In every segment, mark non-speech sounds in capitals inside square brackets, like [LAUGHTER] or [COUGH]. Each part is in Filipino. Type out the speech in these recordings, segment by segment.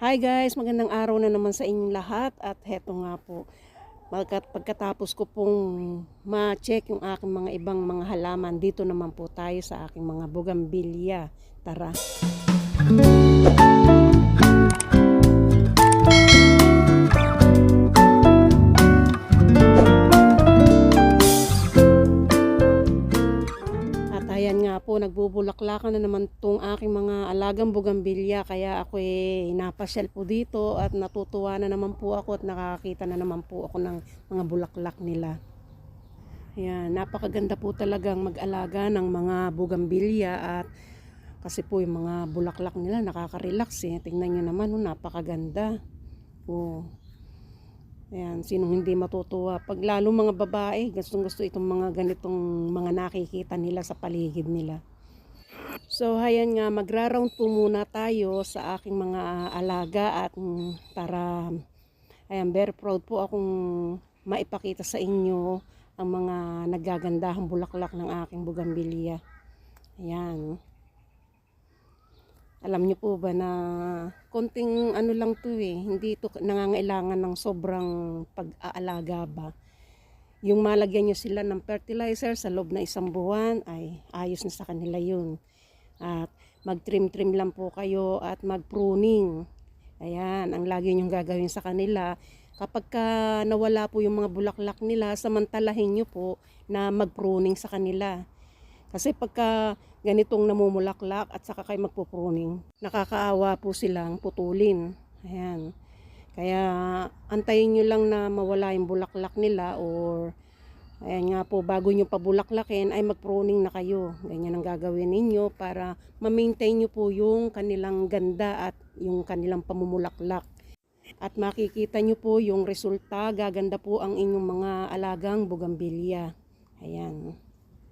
Hi guys, magandang araw na naman sa inyong lahat at heto nga po. Pagkatapos ko pong ma-check yung aking mga ibang mga halaman, dito naman po tayo sa aking mga bugambilya. Tara. Ayan nga po, nagbubulaklakan na naman tong aking mga alagang bugambilya. Kaya ako eh, napasyal po dito at natutuwa na naman po ako at nakakita na naman po ako ng mga bulaklak nila. Ayan, napakaganda po talagang mag-alaga ng mga bugambilya at kasi po yung mga bulaklak nila nakaka-relax eh. Tingnan nyo naman, oh, napakaganda. Oh. Ayan, sinong hindi matutuwa. Pag lalo mga babae, gustong gusto itong mga ganitong mga nakikita nila sa paligid nila. So, ayan nga, magra-round po muna tayo sa aking mga alaga at para, ayan, very proud po akong maipakita sa inyo ang mga nagagandahang bulaklak ng aking bugambilya. Ayan. Alam niyo po ba na konting ano lang to eh, hindi ito nangangailangan ng sobrang pag-aalaga ba. Yung malagyan nyo sila ng fertilizer sa loob na isang buwan ay ayos na sa kanila yun. At mag-trim-trim lang po kayo at mag-pruning. Ayan, ang lagi nyong gagawin sa kanila. Kapag ka nawala po yung mga bulaklak nila, samantalahin nyo po na mag-pruning sa kanila. Kasi pagka ganitong namumulaklak at saka kayo magpupruning, nakakaawa po silang putulin. Ayan. Kaya antayin nyo lang na mawala yung bulaklak nila or ayan nga po, bago nyo pabulaklakin ay magpruning na kayo. Ganyan ang gagawin ninyo para ma-maintain nyo po yung kanilang ganda at yung kanilang pamumulaklak. At makikita nyo po yung resulta, gaganda po ang inyong mga alagang bugambilya. Ayan.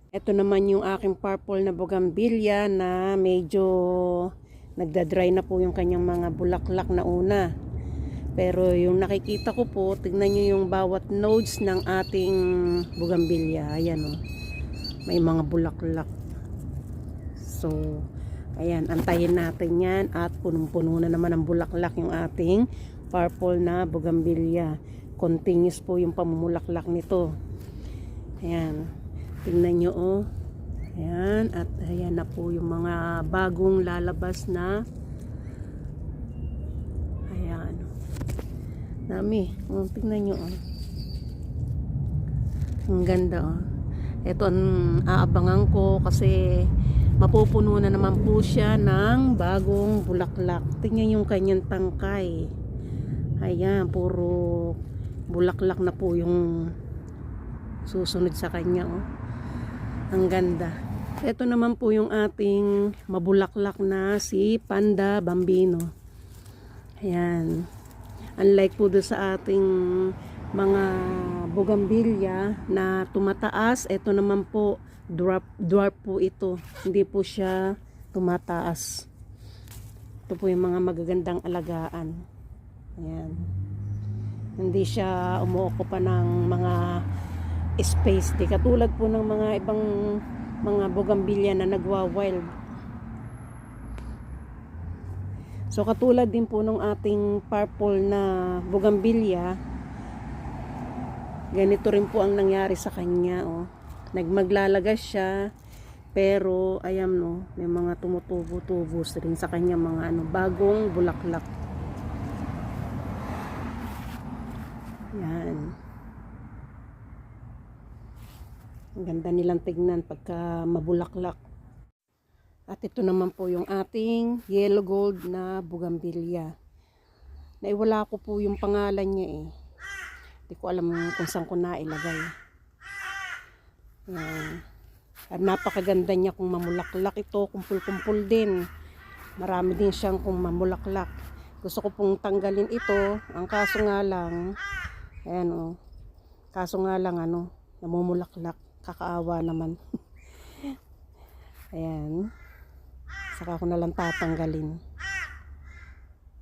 Ito naman yung aking purple na bugambilya na medyo nagda-dry na po yung kanyang mga bulaklak na una. Pero yung nakikita ko po, tignan nyo yung bawat nodes ng ating bugambilya. Ayan o. May mga bulaklak. So, ayan, antayin natin yan at punong-puno na naman ang bulaklak yung ating purple na bugambilya. Continuous po yung pamumulaklak nito. Ayan. Tingnan nyo oh. Ayan. At ayan na po yung mga bagong lalabas na ayan. Dami. Oh, tingnan nyo oh. Ang ganda oh. Ito ang aabangan ko kasi mapupuno na naman po siya ng bagong bulaklak. Tingnan yung kanyang tangkay. Ayan, puro bulaklak na po yung susunod sa kanya oh. Ang ganda. Ito naman po yung ating mabulaklak na si Panda Bambino. Ayan. Unlike po doon sa ating mga bugambilya na tumataas, ito naman po dwarf, dwarf po ito. Hindi po siya tumataas. Ito po yung mga magagandang alagaan. Ayan. Hindi siya umuokupa ng mga space. Di katulad po ng mga ibang mga bugambilya na nagwa-wild. So katulad din po ng ating purple na bugambilya, ganito rin po ang nangyari sa kanya. Oh. Nagmaglalagas siya, pero ayan no, may mga tumutubo-tubo rin sa kanya mga ano, bagong bulaklak. Yan. Ang ganda nilang tignan pagka mabulaklak. At ito naman po yung ating yellow gold na bugambilya. Naiwala ko po yung pangalan niya eh. Hindi ko alam kung saan ko nailagay. Yan. At napakaganda niya kung mamulaklak ito. Kumpul-kumpul din. Marami din siyang kung mamulaklak. Gusto ko pong tanggalin ito. Ang kaso nga lang, ayan o. Kaso nga lang ano, namumulaklak. Kakaawa naman. ayan. Saka ko na lang tatanggalin.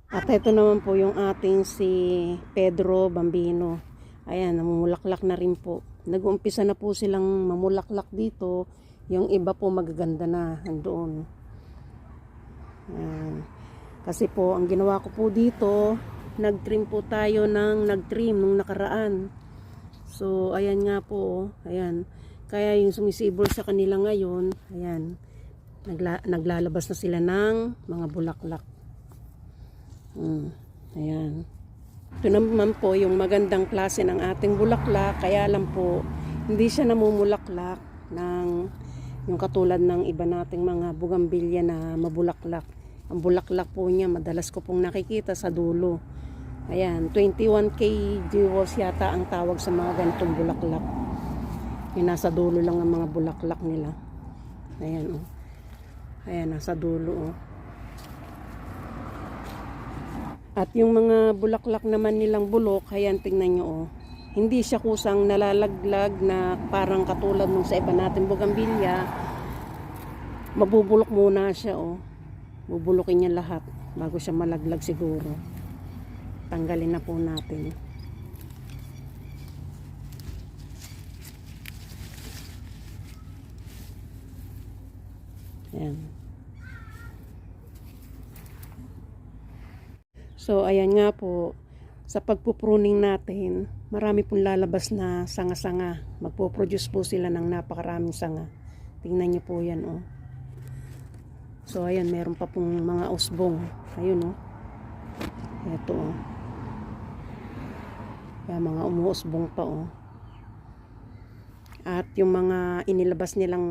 At ito naman po yung ating si Pedro Bambino. Ayan, namumulaklak na rin po. Nag-uumpisa na po silang mamulaklak dito. Yung iba po magaganda na andoon. Ayan. Kasi po, ang ginawa ko po dito, nag-trim po tayo ng nag-trim nung nakaraan. So, ayan nga po, ayan. Kaya yung sumisibol sa kanila ngayon, ayan, nagla- naglalabas na sila ng mga bulaklak. Hmm, ayan. Ito naman po yung magandang klase ng ating bulaklak, kaya lang po, hindi siya namumulaklak ng yung katulad ng iba nating mga bugambilya na mabulaklak. Ang bulaklak po niya, madalas ko pong nakikita sa dulo. Ayan, 21K jewels yata ang tawag sa mga ganitong bulaklak. Yung nasa dulo lang ang mga bulaklak nila. Ayan, oh. Ayan, nasa dulo, oh. At yung mga bulaklak naman nilang bulok, ayan, tingnan nyo, oh. Hindi siya kusang nalalaglag na parang katulad nung sa iba natin bugambilya. Mabubulok muna siya, oh. Bubulukin niya lahat bago siya malaglag siguro. Tanggalin na po natin. Ayan. So, ayan nga po, sa pagpupruning natin, marami pong lalabas na sanga-sanga. Magpo-produce po sila ng napakaraming sanga. Tingnan niyo po yan, oh. So, ayan, meron pa pong mga usbong. Ayun, oh. Ito, oh. Ayan, mga umuusbong pa, oh. At yung mga inilabas nilang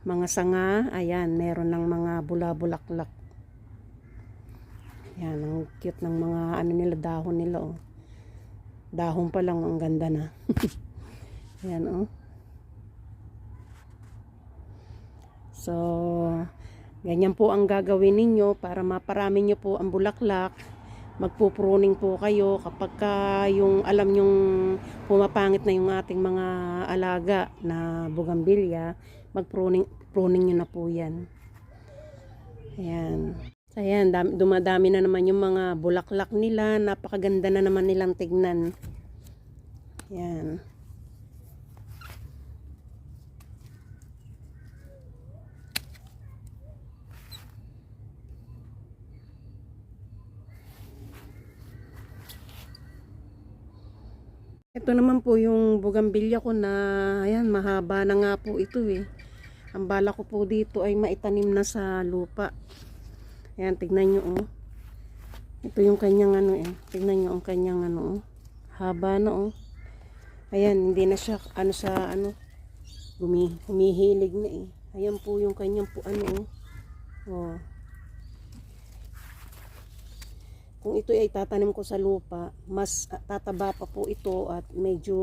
mga sanga, ayan, meron ng mga bula-bulaklak. Yan, ang cute ng mga ano nila, dahon nila, oh. Dahon pa lang, ang ganda na. [LAUGHS] Yan, oh. So, ganyan po ang gagawin ninyo para maparami nyo po ang bulaklak. Magpupruning po kayo kapag ka yung alam nyong pumapangit na yung ating mga alaga na bugambilya, magpruning pruning nyo na po yan. Ayan. Ayan, dami, dumadami na naman yung mga bulaklak nila. Napakaganda na naman nilang tignan. Ayan. Ito naman po yung bugambilya ko na, ayan, mahaba na nga po ito eh. Ang bala ko po dito ay maitanim na sa lupa. Ayan, tignan nyo oh. Ito yung kanyang ano eh. Tignan nyo ang kanyang ano oh. Haba na oh. Ayan, hindi na siya ano sa ano. Gumi, humihilig na eh. Ayan po yung kanyang po ano oh. Oh. Kung ito ay tatanim ko sa lupa, mas ah, tataba pa po ito at medyo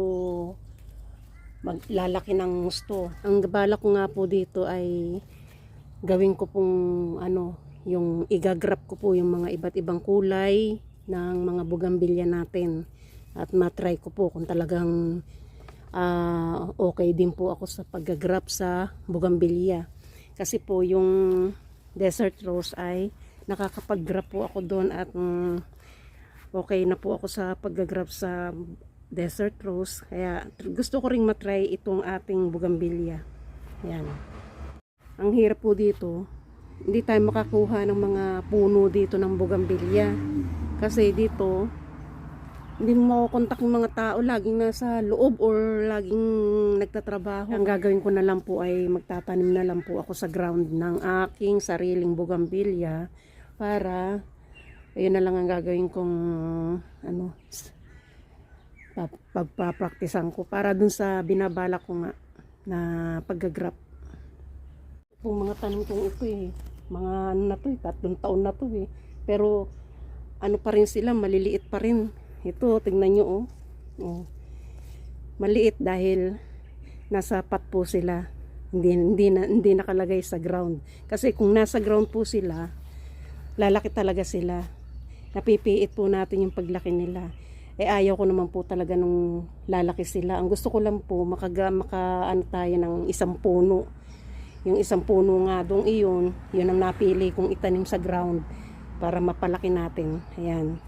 maglalaki ng gusto. Ang bala ko nga po dito ay gawin ko pong ano, yung igagrap ko po yung mga iba't ibang kulay ng mga bugambilya natin. At matry ko po kung talagang ah, okay din po ako sa paggagrap sa bugambilya. Kasi po yung desert rose ay nakakapag-grab po ako doon at mm, okay na po ako sa paggagrab sa desert rose. Kaya gusto ko ring matry itong ating bugambilya. Yan. Ang hirap po dito, hindi tayo makakuha ng mga puno dito ng bugambilya. Kasi dito, hindi mo makukontak yung mga tao laging nasa loob or laging nagtatrabaho. Ang gagawin ko na lang po ay magtatanim na lang po ako sa ground ng aking sariling bugambilya para ayun na lang ang gagawin kong ano pag- pagpapraktisan ko para dun sa binabala ko nga na paggagrap. Itong mga tanim kong ito eh, mga ano na to eh, tatlong taon na to eh. Pero ano pa rin sila, maliliit pa rin. Ito, tingnan nyo oh. oh. Maliit dahil nasa pat po sila. Hindi, hindi, na, hindi nakalagay sa ground. Kasi kung nasa ground po sila, lalaki talaga sila. Napipiit po natin yung paglaki nila. Eh ayaw ko naman po talaga nung lalaki sila. Ang gusto ko lang po makaga maka ano tayo ng isang puno. Yung isang puno nga dong iyon, yun ang napili kong itanim sa ground para mapalaki natin. Ayan.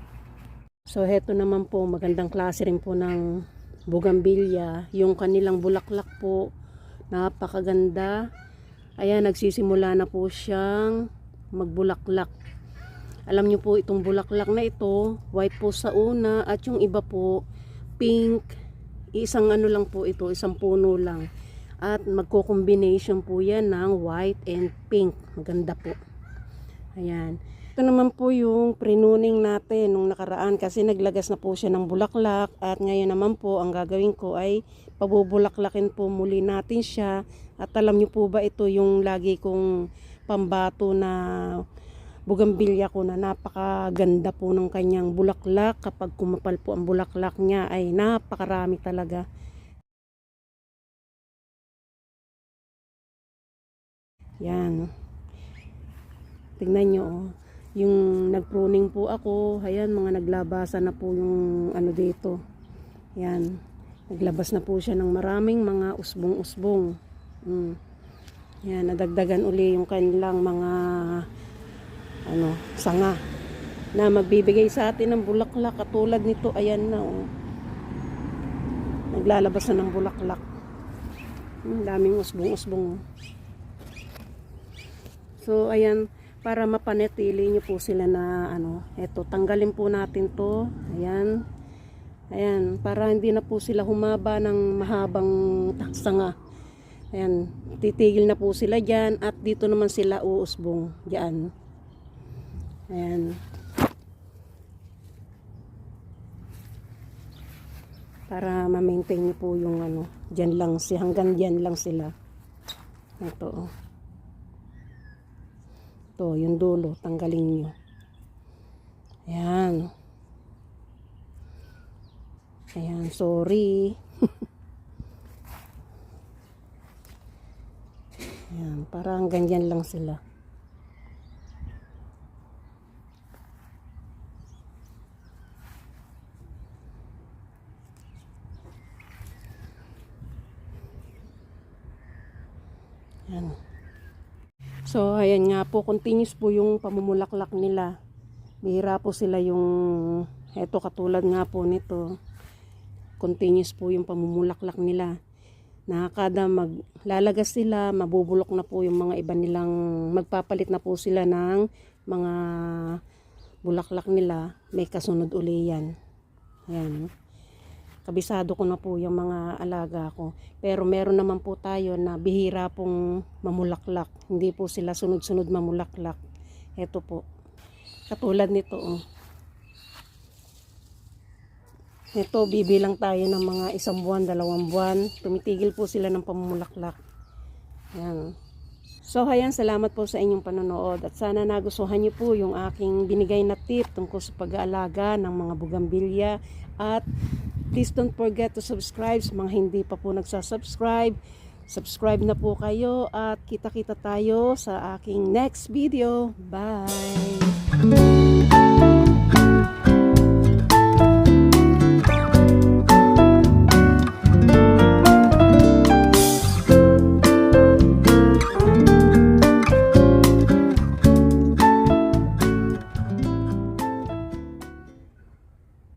So heto naman po magandang klase rin po ng bugambilya. Yung kanilang bulaklak po napakaganda. Ayan nagsisimula na po siyang magbulaklak. Alam niyo po itong bulaklak na ito, white po sa una at yung iba po pink. Isang ano lang po ito, isang puno lang. At magko-combination po yan ng white and pink. Maganda po. Ayan. Ito naman po yung pruning natin nung nakaraan kasi naglagas na po siya ng bulaklak at ngayon naman po ang gagawin ko ay pabubulaklakin po muli natin siya at alam niyo po ba ito yung lagi kong pambato na bugambilya ko na napakaganda po ng kanyang bulaklak. Kapag kumapal po ang bulaklak niya ay napakarami talaga. Yan. Tingnan nyo oh. yung nagpruning po ako ayan mga naglabasan na po yung ano dito. Yan. Naglabas na po siya ng maraming mga usbong-usbong. Mm. yan nadagdagan uli yung kanilang mga ano sanga na magbibigay sa atin ng bulaklak katulad nito ayan na oh naglalabas na ng bulaklak Hmm, daming usbong-usbong So, ayan, para mapanatili nyo po sila na, ano, eto, tanggalin po natin to. Ayan. Ayan, para hindi na po sila humaba ng mahabang sanga. Ayan, titigil na po sila dyan at dito naman sila uusbong dyan. Ayan. Para ma-maintain nyo po yung ano, dyan lang, si hanggang dyan lang sila. Ito, oh. To, yung dulo, tanggalin nyo. Ayan. Ayan, sorry. [LAUGHS] Ayan, parang ganyan lang sila. Ayan. So, ayan nga po, continuous po yung pamumulaklak nila. Bihira po sila yung, eto katulad nga po nito, continuous po yung pamumulaklak nila. Na kada maglalagas sila, mabubulok na po yung mga iba nilang, magpapalit na po sila ng mga bulaklak nila, may kasunod uli yan. Ayan kabisado ko na po yung mga alaga ko. Pero meron naman po tayo na bihira pong mamulaklak. Hindi po sila sunod-sunod mamulaklak. Ito po. Katulad nito. Oh. Ito, bibilang tayo ng mga isang buwan, dalawang buwan. Tumitigil po sila ng pamumulaklak. Yan. So, ayan, salamat po sa inyong panonood. At sana nagustuhan niyo po yung aking binigay na tip tungkol sa pag-aalaga ng mga bugambilya. At Please don't forget to subscribe sa mga hindi pa po nagsasubscribe. Subscribe na po kayo at kita-kita tayo sa aking next video. Bye!